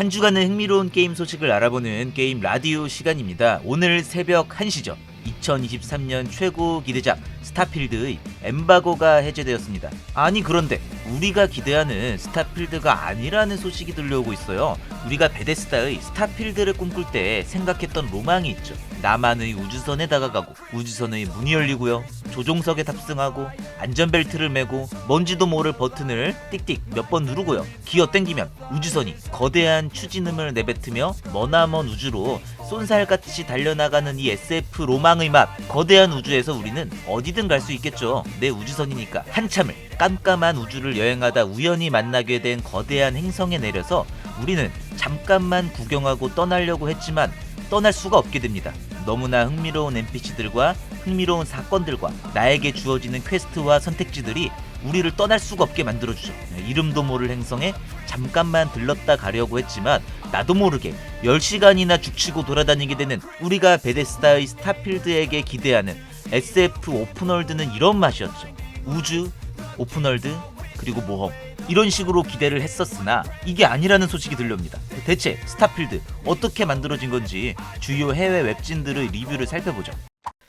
한 주간의 흥미로운 게임 소식을 알아보는 게임 라디오 시간입니다. 오늘 새벽 1시죠. 2023년 최고 기대작 스타필드의 엠바고가 해제되었습니다. 아니 그런데 우리가 기대하는 스타필드가 아니라는 소식이 들려오고 있어요. 우리가 베데스다의 스타필드를 꿈꿀 때 생각했던 로망이 있죠. 나만의 우주선에 다가가고 우주선의 문이 열리고요. 조종석에 탑승하고 안전벨트를 매고 뭔지도 모를 버튼을 띡띡 몇 번 누르고요. 기어 땡기면 우주선이 거대한 추진음을 내뱉으며 머나먼 우주로 쏜살같이 달려나가는 이 SF 로망의 맛. 거대한 우주에서 우리는 어디든 갈 수 있겠죠. 내 우주선이니까 한참을 깜깜한 우주를 여행하다 우연히 만나게 된 거대한 행성에 내려서 우리는 잠깐만 구경하고 떠나려고 했지만 떠날 수가 없게 됩니다. 너무나 흥미로운 NPC들과 흥미로운 사건들과 나에게 주어지는 퀘스트와 선택지들이 우리를 떠날 수가 없게 만들어주죠. 네, 이름도 모를 행성에 잠깐만 들렀다 가려고 했지만 나도 모르게 10시간이나 죽치고 돌아다니게 되는 우리가 베데스다의 스타필드에게 기대하는 SF 오픈월드는 이런 맛이었죠. 우주, 오픈월드, 그리고 모험. 이런 식으로 기대를 했었으나 이게 아니라는 소식이 들려옵니다. 대체 스타필드 어떻게 만들어진 건지 주요 해외 웹진들의 리뷰를 살펴보죠.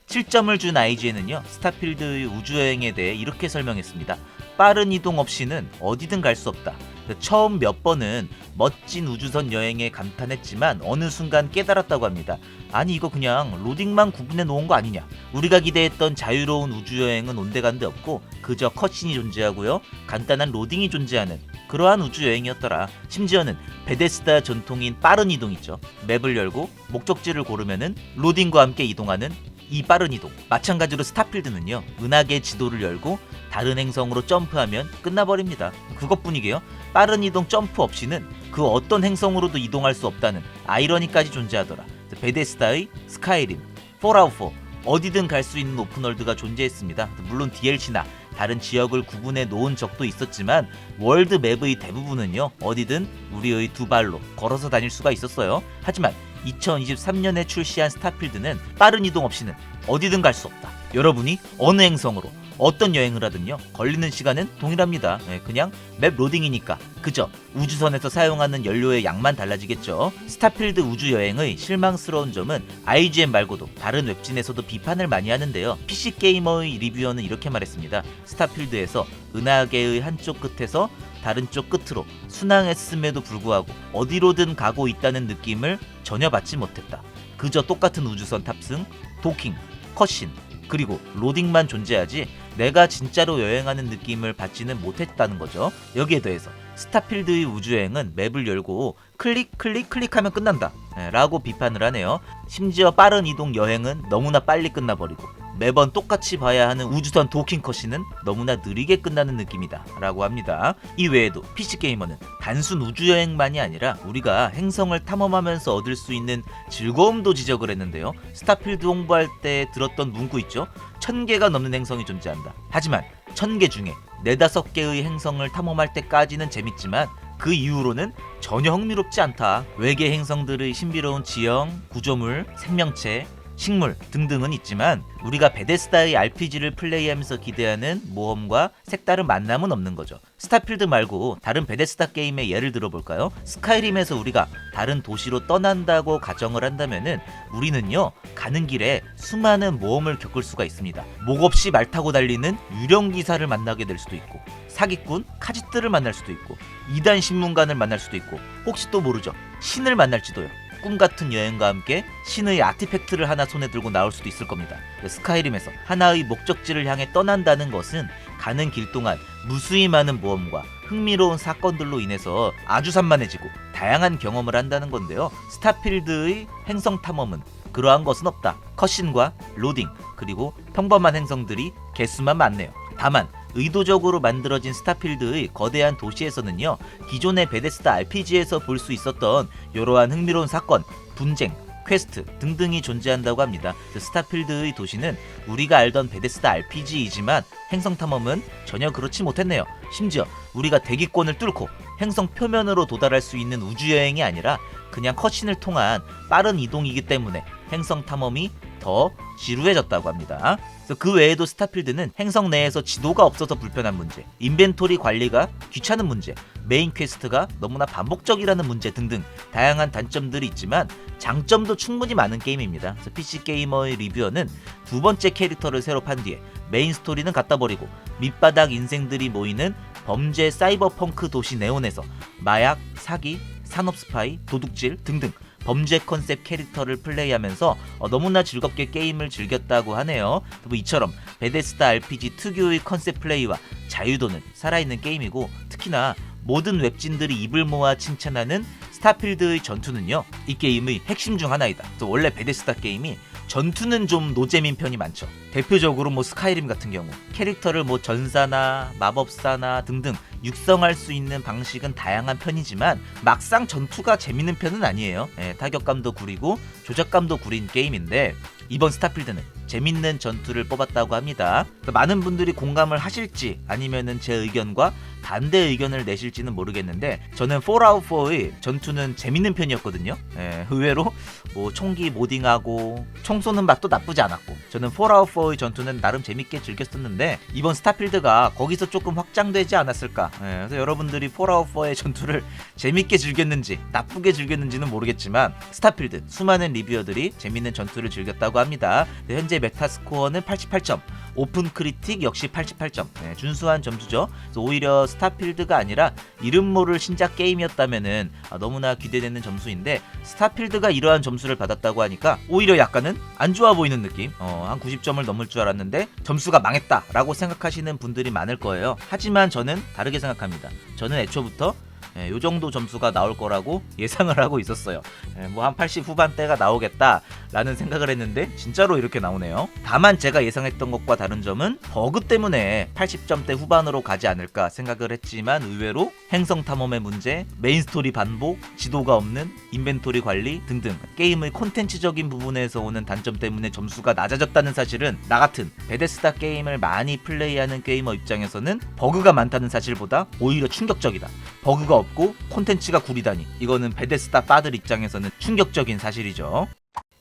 7점을 준 IGN은요, 스타필드의 우주여행에 대해 이렇게 설명했습니다. 빠른 이동 없이는 어디든 갈 수 없다. 처음 몇 번은 멋진 우주선 여행에 감탄했지만 어느 순간 깨달았다고 합니다. 아니 이거 그냥 로딩만 구분해 놓은 거 아니냐. 우리가 기대했던 자유로운 우주 여행은 온데간데 없고 그저 컷신이 존재하고요. 간단한 로딩이 존재하는 그러한 우주 여행이었더라. 심지어는 베데스다 전통인 빠른 이동 있죠. 맵을 열고 목적지를 고르면은 로딩과 함께 이동하는 이 빠른 이동. 마찬가지로 스타필드는요. 은하계 지도를 열고 다른 행성으로 점프하면 끝나버립니다. 그것뿐이게요. 빠른 이동 점프 없이는 그 어떤 행성으로도 이동할 수 없다는 아이러니까지 존재하더라. 베데스다의 스카이림, 폴아웃4 어디든 갈 수 있는 오픈월드가 존재했습니다. 물론 DLC나 다른 지역을 구분해 놓은 적도 있었지만 월드 맵의 대부분은요 어디든 우리의 두 발로 걸어서 다닐 수가 있었어요. 하지만 2023년에 출시한 스타필드는 빠른 이동 없이는 어디든 갈 수 없다. 여러분이 어느 행성으로 어떤 여행을 하든요 걸리는 시간은 동일합니다. 예, 그냥 맵 로딩이니까 그저 우주선에서 사용하는 연료의 양만 달라지겠죠. 스타필드 우주 여행의 실망스러운 점은 IGN 말고도 다른 웹진에서도 비판을 많이 하는데요. PC 게이머의 리뷰어는 이렇게 말했습니다. 스타필드에서 은하계의 한쪽 끝에서 다른 쪽 끝으로 순항했음에도 불구하고 어디로든 가고 있다는 느낌을 전혀 받지 못했다. 그저 똑같은 우주선 탑승, 도킹, 컷신, 그리고 로딩만 존재하지 내가 진짜로 여행하는 느낌을 받지는 못했다는 거죠. 여기에 더해서 스타필드의 우주여행은 맵을 열고 클릭 클릭 클릭하면 끝난다 예, 라고 비판을 하네요. 심지어 빠른 이동 여행은 너무나 빨리 끝나버리고 매번 똑같이 봐야 하는 우주선 도킹 컷신은 너무나 느리게 끝나는 느낌이다 라고 합니다. 이 외에도 PC게이머는 단순 우주여행만이 아니라 우리가 행성을 탐험하면서 얻을 수 있는 즐거움도 지적을 했는데요. 스타필드 홍보할 때 들었던 문구 있죠? 천 개가 넘는 행성이 존재한다. 하지만 천 개 중에 네다섯 개의 행성을 탐험할 때까지는 재밌지만 그 이후로는 전혀 흥미롭지 않다. 외계 행성들의 신비로운 지형, 구조물, 생명체, 식물 등등은 있지만 우리가 베데스다의 RPG를 플레이하면서 기대하는 모험과 색다른 만남은 없는 거죠. 스타필드 말고 다른 베데스다 게임의 예를 들어볼까요? 스카이림에서 우리가 다른 도시로 떠난다고 가정을 한다면은 우리는요 가는 길에 수많은 모험을 겪을 수가 있습니다. 목 없이 말 타고 달리는 유령 기사를 만나게 될 수도 있고 사기꾼 카지트를 만날 수도 있고 이단 신문관을 만날 수도 있고 혹시 또 모르죠 신을 만날지도요. 꿈 같은 여행과 함께 신의 아티팩트를 하나 손에 들고 나올 수도 있을 겁니다. 스카이림에서 하나의 목적지를 향해 떠난다는 것은 가는 길 동안 무수히 많은 모험과 흥미로운 사건들로 인해서 아주 산만해지고 다양한 경험을 한다는 건데요. 스타필드의 행성 탐험은 그러한 것은 없다. 컷신과 로딩 그리고 평범한 행성들이 개수만 많네요. 다만 의도적으로 만들어진 스타필드의 거대한 도시에서는요 기존의 베데스다 RPG에서 볼 수 있었던 이러한 흥미로운 사건, 분쟁, 퀘스트 등등이 존재한다고 합니다. 그 스타필드의 도시는 우리가 알던 베데스다 RPG이지만 행성 탐험은 전혀 그렇지 못했네요. 심지어 우리가 대기권을 뚫고 행성 표면으로 도달할 수 있는 우주 여행이 아니라 그냥 컷신을 통한 빠른 이동이기 때문에 행성 탐험이 더 지루해졌다고 합니다. 그래서 그 외에도 스타필드는 행성 내에서 지도가 없어서 불편한 문제, 인벤토리 관리가 귀찮은 문제, 메인 퀘스트가 너무나 반복적이라는 문제 등등 다양한 단점들이 있지만 장점도 충분히 많은 게임입니다. 그래서 PC 게이머의 리뷰어는 두 번째 캐릭터를 새로 판 뒤에 메인 스토리는 갖다 버리고 밑바닥 인생들이 모이는 범죄 사이버펑크 도시 네온에서 마약, 사기, 산업 스파이, 도둑질 등등 범죄 컨셉 캐릭터를 플레이하면서 어, 너무나 즐겁게 게임을 즐겼다고 하네요. 뭐 이처럼 베데스다 RPG 특유의 컨셉 플레이와 자유도는 살아있는 게임이고 특히나 모든 웹진들이 입을 모아 칭찬하는 스타필드의 전투는요 이 게임의 핵심 중 하나이다. 또 원래 베데스다 게임이 전투는 좀 노잼인 편이 많죠. 대표적으로 뭐 스카이림 같은 경우 캐릭터를 뭐 전사나 마법사나 등등 육성할 수 있는 방식은 다양한 편이지만 막상 전투가 재밌는 편은 아니에요. 예, 타격감도 구리고 조작감도 구린 게임인데 이번 스타필드는 재밌는 전투를 뽑았다고 합니다. 많은 분들이 공감을 하실지 아니면은 제 의견과 반대 의견을 내실지는 모르겠는데 저는 폴아웃 4의 전투는 재밌는 편이었거든요. 예, 의외로 뭐 총기 모딩하고 총 쏘는 맛도 나쁘지 않았고 저는 폴아웃 4의 전투는 나름 재밌게 즐겼었는데 이번 스타필드가 거기서 조금 확장되지 않았을까. 예, 그래서 여러분들이 폴아웃 4의 전투를 재밌게 즐겼는지 나쁘게 즐겼는지는 모르겠지만 스타필드 수많은 리뷰어들이 재밌는 전투를 즐겼다고 합니다. 네, 현재 메타스코어는 88점, 오픈 크리틱 역시 88점. 네, 준수한 점수죠. 오히려 스타필드가 아니라 이름 모를 신작 게임이었다면은 아, 너무나 기대되는 점수인데 스타필드가 이러한 점수를 받았다고 하니까 오히려 약간은 안 좋아 보이는 느낌. 어, 한 90점을 넘을 줄 알았는데 점수가 망했다라고 생각하시는 분들이 많을 거예요. 하지만 저는 다르게 생각합니다. 저는 애초부터 예, 요 정도 점수가 나올 거라고 예상을 하고 있었어요. 예, 뭐한 80 후반대가 나오겠다라는 생각을 했는데 진짜로 이렇게 나오네요. 다만 제가 예상했던 것과 다른 점은 버그 때문에 80점대 후반으로 가지 않을까 생각을 했지만 의외로 행성 탐험의 문제, 메인 스토리 반복, 지도가 없는 인벤토리 관리 등등 게임의 콘텐츠적인 부분에서 오는 단점 때문에 점수가 낮아졌다는 사실은 나 같은 베데스다 게임을 많이 플레이하는 게이머 입장에서는 버그가 많다는 사실보다 오히려 충격적이다. 버그가 없고 콘텐츠가 구리다니 이거는 베데스다 빠들 입장에서는 충격적인 사실이죠.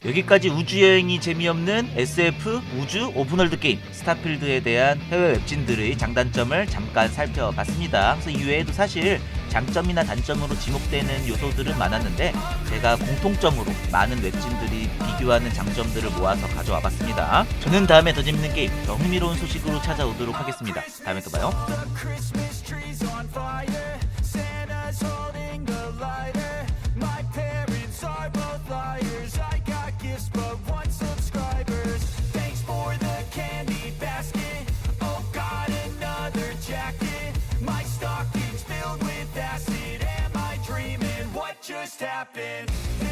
여기까지 우주여행이 재미없는 SF 우주 오픈월드 게임 스타필드에 대한 해외 웹진들의 장단점을 잠깐 살펴봤습니다. 그래서 이외에도 사실 장점이나 단점으로 지목되는 요소들은 많았는데 제가 공통점으로 많은 웹진들이 비교하는 장점들을 모아서 가져와 봤습니다. 저는 다음에 더 재밌는 게임, 더 흥미로운 소식으로 찾아오도록 하겠습니다. 다음에 또 봐요. Just happened?